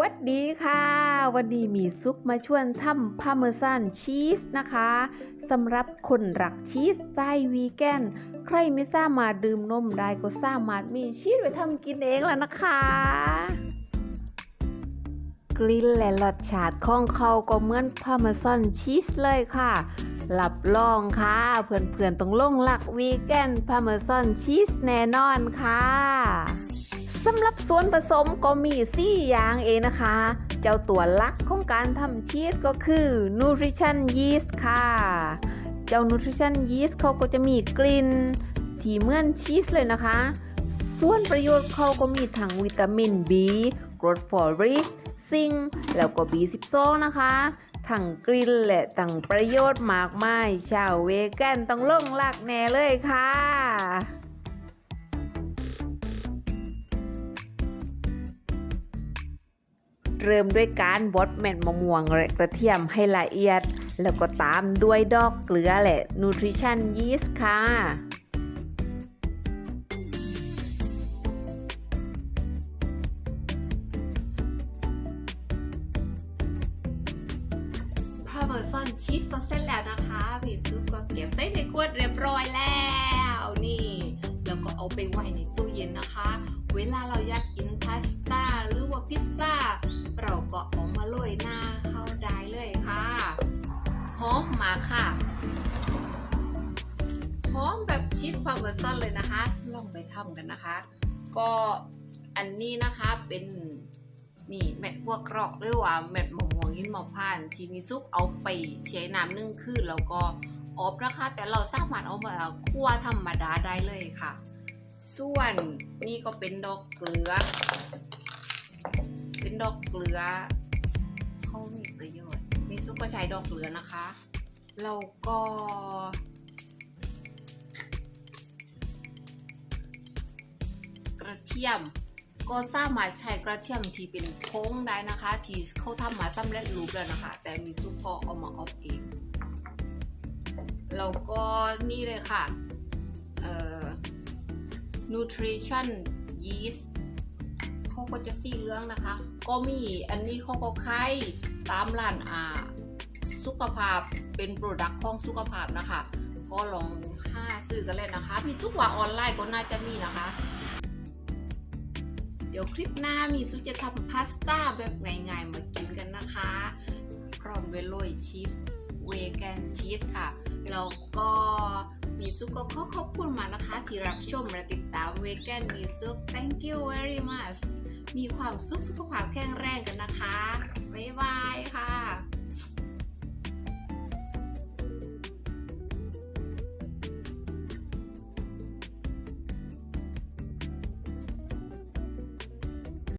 วัดดีค่ะ วันนี้มีซุปมาชวนทำพาเมอร์ซันชีสนะคะสำหรับคนรักชีสไส้วีแกน ใครไม่สามารถดื่มนมได้ก็สามารถมีชีสไว้ทำกินเองแล้วนะคะ กลิ่นและรสชาติของเขาก็เหมือนพาเมอร์ซันชีสเลยค่ะรับรองค่ะ เพื่อนๆต้องลงหลักวีแกนพาเมอร์ซันชีสแน่นอนค่ะ สำหรับส่วนผสมก็มีสี่อย่างเองนะคะ เจ้าตัวหลักของการทำชีสก็คือ Nutrition Yeast ค่ะ เจ้า Nutrition Yeast เขาก็จะมีกลิ่นที่เหมือนชีสเลยนะคะ ส่วนประโยชน์เขาก็มีทั้งวิตามิน B กรดฟอริกซิงค์แล้วก็ B12 นะคะทั้งกลิ่นและทั้งประโยชน์มากมาย ชาวเวแกนต้องลงหลักแน่เลยค่ะ เริ่มด้วยการบดเม็ดมะม่วงและกระเทียมให้ละเอียด แล้วก็ตามด้วยดอกเกลือและนูทริชั่นยีสต์ค่ะพาเมอร์ซอนชีสก็เสร็จแล้วนะคะพี่ซุปก็เก็บใส่ในขวดเรียบร้อยแล้วนี่ ค่ะหอมแบบชีสพาเมอร์ซอนเลยนะคะลองไปทำกันนะคะ ก็อันนี้นะคะเป็นนี่เม็ดพวกกรอกหรือว่าเม็ดมะม่วงหินมะพร้านที่มีซุปเอาไปใช้น้ำนึ่งคืนแล้วก็ออบนะคะ แต่เราสามารถเอามาคั่วธรรมดาได้เลยค่ะ ส่วนนี่ก็เป็นดอกเกลือ เป็นดอกเกลือเขามีประโยชน์ มีซุปก็ใช้ดอกเกลือนะคะ แล้วก็ กระเทียมก็สามารถใช้กระเทียมที่เป็นโค้งได้นะคะ ที่เขาทำมาสำเร็จรูปแล้วนะคะ แต่มีซุปก็เอามาออฟเองแล้วก็นี่เลยค่ะ เอ่อ nutrition yeast เขาก็จะสีเหลืองนะคะ ก็มีอันนี้เขาก็ขายตามร้านอ่า สุขภาพเป็นโปรดักต์ของสุขภาพนะคะ ก็ลองห้าซื้อกันเลยนะคะ มีทุกว่าออนไลน์ก็น่าจะมีนะคะ เดี๋ยวคลิปหน้ามีซุปจะทำพาสต้าแบบง่ายๆมากินกันนะคะ พร้อมด้วยโรยชีสเวแกนชีสค่ะ แล้วก็มีซุปก็ขอขอบคุณมากนะคะที่รับชมและติดตามเวแกนมีซุป thank you very much มีความสุขสุขภาพแข็งแรงกันนะคะ บ๊ายบาย